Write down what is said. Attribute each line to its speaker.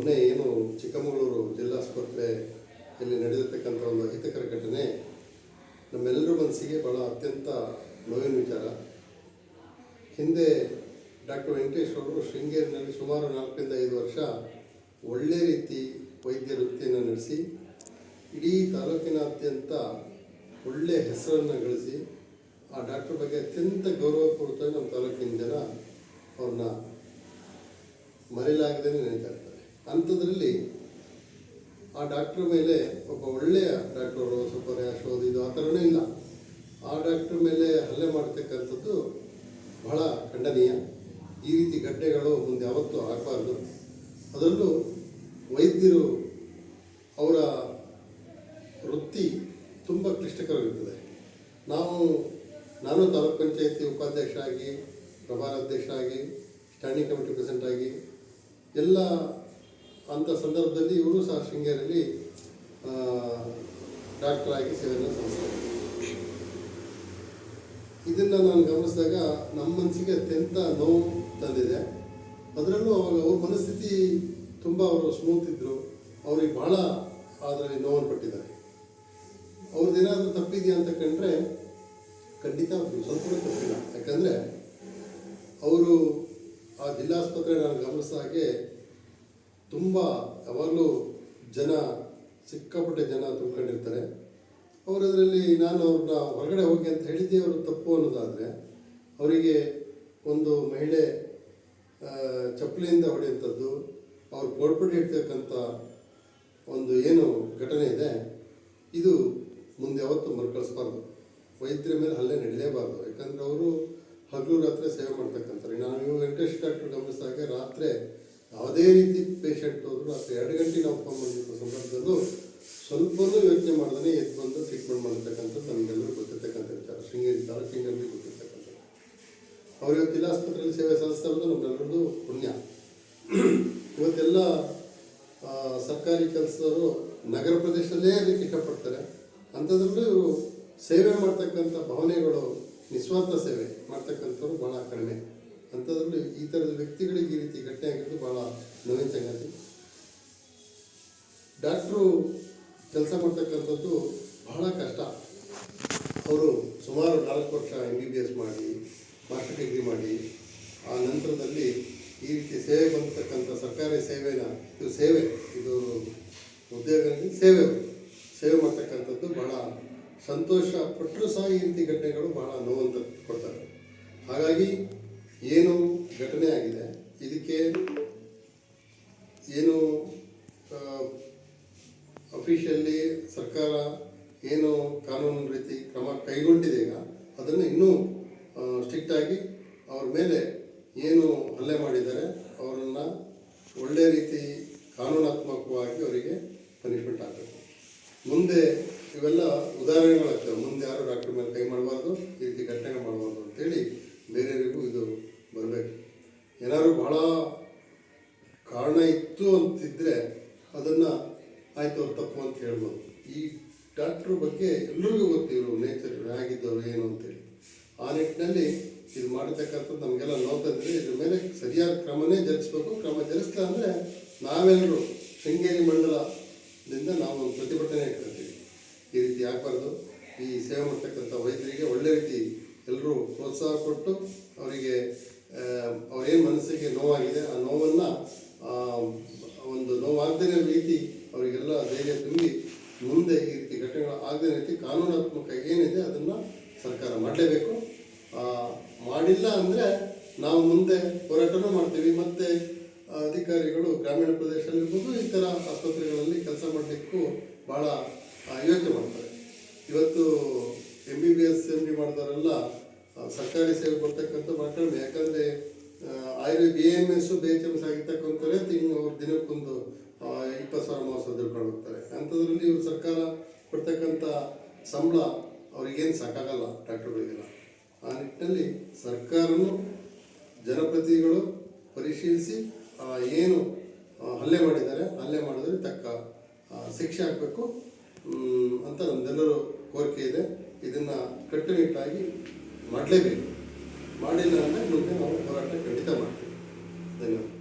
Speaker 1: ಮೊನ್ನೆ ಏನು ಚಿಕ್ಕಮಗಳೂರು ಜಿಲ್ಲಾಸ್ಪತ್ರೆಯಲ್ಲಿ ನಡೆದಿರ್ತಕ್ಕಂಥ ಒಂದು ಅಹಿತಕರ ಘಟನೆ, ನಮ್ಮೆಲ್ಲರ ಮನಸ್ಸಿಗೆ ಭಾಳ ಅತ್ಯಂತ ನೋವಿನ ವಿಚಾರ. ಹಿಂದೆ ಡಾಕ್ಟರ್ ವೆಂಕಟೇಶ್ ಅವರು ಶೃಂಗೇರಿನಲ್ಲಿ ಸುಮಾರು ನಾಲ್ಕರಿಂದ ಐದು ವರ್ಷ ಒಳ್ಳೆ ರೀತಿ ವೈದ್ಯ ವೃತ್ತಿಯನ್ನು ನಡೆಸಿ, ಇಡೀ ತಾಲೂಕಿನಾದ್ಯಂತ ಒಳ್ಳೆಯ ಹೆಸರನ್ನು ಗಳಿಸಿ, ಆ ಡಾಕ್ಟರ್ ಬಗ್ಗೆ ಅತ್ಯಂತ ಗೌರವಪೂರ್ವಕವಾಗಿ ನಮ್ಮ ತಾಲೂಕಿನ ಜನ ಅವ್ರನ್ನ ಮರೆಯಲಾಗದೇ ನೆನೀತಾ ಇರ್ತಾರೆ ಅಂಥದ್ರಲ್ಲಿ ಆ ಡಾಕ್ಟ್ರ್ ಮೇಲೆ ಒಬ್ಬ ಒಳ್ಳೆಯ ಡಾಕ್ಟರು ಸ್ವಲ್ಪ ರ್ಯಾಶ್ ಇದು ಆ ಥರನೇ ಇಲ್ಲ. ಆ ಡಾಕ್ಟ್ರ್ ಮೇಲೆ ಹಲ್ಲೆ ಮಾಡ್ತಕ್ಕಂಥದ್ದು ಬಹಳ ಖಂಡನೀಯ. ಈ ರೀತಿ ಘಟನೆಗಳು ಮುಂದೆ ಯಾವತ್ತೂ ಆಗಬಾರ್ದು. ಅದರಲ್ಲೂ ವೈದ್ಯರು ಅವರ ವೃತ್ತಿ ತುಂಬ ಕ್ಲಿಷ್ಟಕರವಿರ್ತದೆ ನಾವು, ನಾನು ತಾಲೂಕ್ ಪಂಚಾಯತಿ ಉಪಾಧ್ಯಕ್ಷ ಆಗಿ ಪ್ರಭಾರಾಧ್ಯಕ್ಷ ಆಗಿ ಸ್ಟ್ಯಾಂಡಿಂಗ್ ಕಮಿಟಿ ಪ್ರೆಸಿಡೆಂಟ್ ಆಗಿ ಎಲ್ಲ ಅಂಥ ಸಂದರ್ಭದಲ್ಲಿ ಇವರು ಸಹ ಶೃಂಗೇರಿಯಲ್ಲಿ ಡಾಕ್ಟರ್ ಆಗಿ ಸೇವೆಯನ್ನು ಸಲ್ಲಿಸ್ತಾರೆ ಇದನ್ನು ನಾನು ಗಮನಿಸಿದಾಗ ನಮ್ಮ ಮನಸ್ಸಿಗೆ ಅತ್ಯಂತ ನೋವು ತಂದಿದೆ. ಅದರಲ್ಲೂ ಅವಾಗ ಅವ್ರ ಮನಸ್ಥಿತಿ ತುಂಬ ಅವರು ಸ್ಮೂತ್ ಇದ್ದರು ಅವ್ರಿಗೆ ಭಾಳ ಅದರಲ್ಲಿ ನೋವನ್ನು ಪಟ್ಟಿದ್ದಾರೆ. ಅವ್ರದ್ದೇನಾದರೂ ತಪ್ಪಿದೆಯಾ ಅಂತ ಕಂಡ್ರೆ ಖಂಡಿತ ಸ್ವಲ್ಪ ತಪ್ಪಿಲ್ಲ. ಯಾಕಂದರೆ ಅವರು ಆ ಜಿಲ್ಲಾಸ್ಪತ್ರೆ ನಾನು ಗಮನಿಸಿದ ಹಾಗೆ ತುಂಬ ಯಾವಾಗಲೂ ಜನ, ಸಿಕ್ಕಾಪಟ್ಟೆ ಜನ ತುಂಬ್ಕೊಂಡಿರ್ತಾರೆ. ಅವರು ಅದರಲ್ಲಿ ನಾನು ಅವ್ರನ್ನ ಹೊರಗಡೆ ಹೋಗಿ ಅಂತ ಹೇಳಿದ್ದೆ ಅವರು ತಪ್ಪು ಅನ್ನೋದಾದರೆ, ಅವರಿಗೆ ಒಂದು ಮಹಿಳೆ ಚಪ್ಪಲಿಯಿಂದ ಹೊಡೆಯುವಂಥದ್ದು, ಅವ್ರು ಗೋಡ್ಪಡಿ ಇಡ್ತಕ್ಕಂಥ ಒಂದು ಏನು ಘಟನೆ ಇದೆ, ಇದು ಮುಂದೆ ಯಾವತ್ತೂ ಮರುಕಳಿಸ್ಬಾರ್ದು. ವೈದ್ಯರ ಮೇಲೆ ಹಲ್ಲೆ ನಡೀಲೇಬಾರ್ದು ಯಾಕಂದರೆ ಅವರು ಹಗಲು ರಾತ್ರಿ ಸೇವೆ ಮಾಡ್ತಕ್ಕಂಥ ನಾನು ವೆಂಕಟೇಶ್ ಡಾಕ್ಟರ್ ಗಮನಿಸಿದಾಗೆ ರಾತ್ರಿ ಯಾವುದೇ ರೀತಿ ಪೇಷಂಟ್ ಹೋದ್ರು ರಾತ್ರಿ ಎರಡು ಗಂಟೆಗೆ ನಾವು ಫೋನ್ ಮಾಡಬೇಕು ಸಂದರ್ಭದಲ್ಲೂ ಸ್ವಲ್ಪನೂ ಯೋಚನೆ ಮಾಡ್ದೇ ಎದ್ದು ಬಂದು ಟ್ರೀಟ್ಮೆಂಟ್ ಮಾಡತಕ್ಕಂಥದ್ದು ನಮಗೆಲ್ಲರೂ ಗೊತ್ತಿರ್ತಕ್ಕಂಥ ವಿಚಾರ. ಶೃಂಗೇರಿ ತಾಲೂಕಿನಲ್ಲಿ ಗೊತ್ತಿರ್ತಕ್ಕಂಥದ್ದು. ಅವ್ರು ಇವತ್ತು ಜಿಲ್ಲಾಸ್ಪತ್ರೆಯಲ್ಲಿ ಸೇವೆ ಸಲ್ಲಿಸ್ತಾ ಇರೋದು ನಮ್ಮೆಲ್ಲರದ್ದು ಪುಣ್ಯ. ಇವತ್ತೆಲ್ಲ ಸರ್ಕಾರಿ ಕೆಲಸದವರು ನಗರ ಪ್ರದೇಶದಲ್ಲೇ ಅದಕ್ಕೆ ಇಷ್ಟಪಡ್ತಾರೆ. ಅಂಥದ್ರಲ್ಲೂ ಇವರು ಸೇವೆ ಮಾಡ್ತಕ್ಕಂಥ ಭಾವನೆಗಳು ನಿಸ್ವಾರ್ಥ ಸೇವೆ ಮಾಡ್ತಕ್ಕಂಥವ್ರು ಭಾಳ ಕಡಿಮೆ. ಅಂಥದ್ರಲ್ಲೂ ಈ ಥರದ ವ್ಯಕ್ತಿಗಳಿಗೆ ಈ ರೀತಿ ಘಟನೆ ಆಗಿರೋದು ಭಾಳ ನೋವಿನ ಸಂಗತಿ. ಡಾಕ್ಟ್ರು ಕೆಲಸ ಮಾಡ್ತಕ್ಕಂಥದ್ದು ಬಹಳ ಕಷ್ಟ. ಅವರು ಸುಮಾರು ನಾಲ್ಕು ವರ್ಷ ಎಂ ಬಿ ಬಿ ಎಸ್ ಮಾಡಿ, ಮಾಸ್ಟರ್ ಡಿಗ್ರಿ ಮಾಡಿ, ಆ ನಂತರದಲ್ಲಿ ಈ ರೀತಿ ಸೇವೆ ಬಂದತಕ್ಕಂಥ ಸರ್ಕಾರಿ ಸೇವೆನ, ಇದು ಸೇವೆ, ಇದು ಉದ್ಯೋಗ ಸೇವೆ. ಸೇವೆ ಮಾಡ್ತಕ್ಕಂಥದ್ದು ಬಹಳ ಸಂತೋಷ ಪಟ್ಟರೂ ಸಹ ಈ ರೀತಿ ಘಟನೆಗಳು ಬಹಳ ನೋವಂತ ಕೊಡ್ತಾರೆ. ಹಾಗಾಗಿ ಏನು ಘಟನೆ ಆಗಿದೆ? ಇದಕ್ಕೆ ಏನು ಅಫಿಷಿಯಲಿ ಸರ್ಕಾರ ಏನು ಕಾನೂನು ರೀತಿ ಕ್ರಮ ಕೈಗೊಂಡಿದೆ ಈಗ ಅದನ್ನು ಇನ್ನೂ ಸ್ಟ್ರಿಕ್ಟ್ ಆಗಿ ಅವ್ರ ಮೇಲೆ ಏನು ಹಲ್ಲೆ ಮಾಡಿದ್ದಾರೆ, ಅವರನ್ನು ಒಳ್ಳೆ ರೀತಿ ಕಾನೂನಾತ್ಮಕವಾಗಿ ಅವರಿಗೆ ಪನಿಷ್ಮೆಂಟ್ ಆಗಬೇಕು. ಮುಂದೆ ಇವೆಲ್ಲ ಉದಾಹರಣೆಗಳಾಗ್ತವೆ. ಮುಂದೆ ಯಾರು ಡಾಕ್ಟರ್ ಮೇಲೆ ಕೈ ಮಾಡಬಾರ್ದು, ಈ ರೀತಿ ಘಟನೆಗಳು ಮಾಡಬಾರ್ದು ಅಂತೇಳಿ ಬೇರೆಯವರಿಗೂ ಇದು ಬರಬೇಕು. ಏನಾದ್ರು ಭಾಳ ಕಾರಣ ಇತ್ತು ಅಂತಿದ್ದರೆ ಅದನ್ನು ಆಯ್ತು ಅವ್ರು ತಪ್ಪು ಅಂತ ಹೇಳ್ಬೋದು. ಈ ಡಾಕ್ಟ್ರ್ ಬಗ್ಗೆ ಎಲ್ರಿಗೂ ಗೊತ್ತು ಇವರು ನೇಚರ್ ಹೇಗಿದ್ದವರು, ಏನು ಅಂತೇಳಿ ಆ ನಿಟ್ಟಿನಲ್ಲಿ ಇದು ಮಾಡತಕ್ಕಂಥದ್ದು ನಮಗೆಲ್ಲ ನೋತಂದರೆ ಇದ್ರ ಮೇಲೆ ಸರಿಯಾದ ಕ್ರಮನೇ ಜರಿಸ್ಬೇಕು ಕ್ರಮ ಜರಿಸ್ತಾ ಅಂದರೆ ನಾವೆಲ್ಲರೂ ಶೃಂಗೇರಿ ಮಂಡಲದಿಂದ ನಾವು ಪ್ರತಿಭಟನೆ ಇಟ್ಕೊಳ್ತೀವಿ ಈ ರೀತಿ ಆಗಬಾರ್ದು. ಈ ಸೇವೆ ಮಾಡ್ತಕ್ಕಂಥ ವೈದ್ಯರಿಗೆ ಒಳ್ಳೆ ರೀತಿ ಎಲ್ಲರೂ ಪ್ರೋತ್ಸಾಹ ಕೊಟ್ಟು ಅವರಿಗೆ ಅವ್ರೇನು ಮನಸ್ಸಿಗೆ ನೋವಾಗಿದೆ. ಆ ನೋವನ್ನು ಒಂದು ನೋವಾಗದೇ ರೀತಿ ಅವರಿಗೆಲ್ಲ ಧೈರ್ಯ ತುಂಬಿ ಮುಂದೆ ಈ ರೀತಿ ಘಟನೆಗಳು ಆಗದೇ ರೀತಿ ಕಾನೂನಾತ್ಮಕ ಏನಿದೆ ಅದನ್ನು ಸರ್ಕಾರ ಮಾಡಲೇಬೇಕು. ಮಾಡಿಲ್ಲ ಅಂದರೆ ನಾವು ಮುಂದೆ ಹೋರಾಟನೂ ಮಾಡ್ತೀವಿ. ಮತ್ತು ಅಧಿಕಾರಿಗಳು ಗ್ರಾಮೀಣ ಪ್ರದೇಶದಲ್ಲಿರ್ಬೋದು, ಈ ಥರ ಆಸ್ಪತ್ರೆಗಳಲ್ಲಿ ಕೆಲಸ ಮಾಡಲಿಕ್ಕೂ ಭಾಳ ಯೋಚನೆ ಮಾಡ್ತಾರೆ. ಇವತ್ತು M B B S M D ಮಾಡಿದವರೆಲ್ಲ ಸರ್ಕಾರಿ ಸೇವೆ ಬರ್ತಕ್ಕಂಥ B M S B H M S ತಿಂಗಳು ಅವ್ರ ದಿನಕ್ಕೊಂದು ಇಪ್ಪತ್ತು ಸಾವಿರ ಮೂವತ್ತು ಸಾವಿರ ಹೋಗ್ತಾರೆ. ಅಂಥದ್ರಲ್ಲಿ ಇವರು ಸರ್ಕಾರ ಕೊಡ್ತಕ್ಕಂಥ ಸಂಬಳ ಅವ್ರಿಗೇನು ಸಾಕಾಗಲ್ಲ ಡಾಕ್ಟರ್ಗಳಿಗೆಲ್ಲ ಆ ನಿಟ್ಟಿನಲ್ಲಿ ಸರ್ಕಾರನು ಜನಪ್ರತಿನಿಧಿಗಳು ಪರಿಶೀಲಿಸಿ ಏನು ಹಲ್ಲೆ ಮಾಡಿದ್ದಾರೆ, ಹಲ್ಲೆ ಮಾಡಿದ್ರೆ ತಕ್ಕ ಶಿಕ್ಷೆ ಆಗಬೇಕು ಅಂತ ನಮ್ದೆಲ್ಲರೂ ಕೋರಿಕೆ ಇದೆ. ಇದನ್ನು ಕಟ್ಟುನಿಟ್ಟಾಗಿ ಮಾಡಲೇಬೇಕು. ಮಾಡಿಲ್ಲ ಅಂದರೆ ಮುಂದೆ ನಾವು ಹೋರಾಟ ಖಂಡಿತ ಮಾಡ್ತೀವಿ. даем.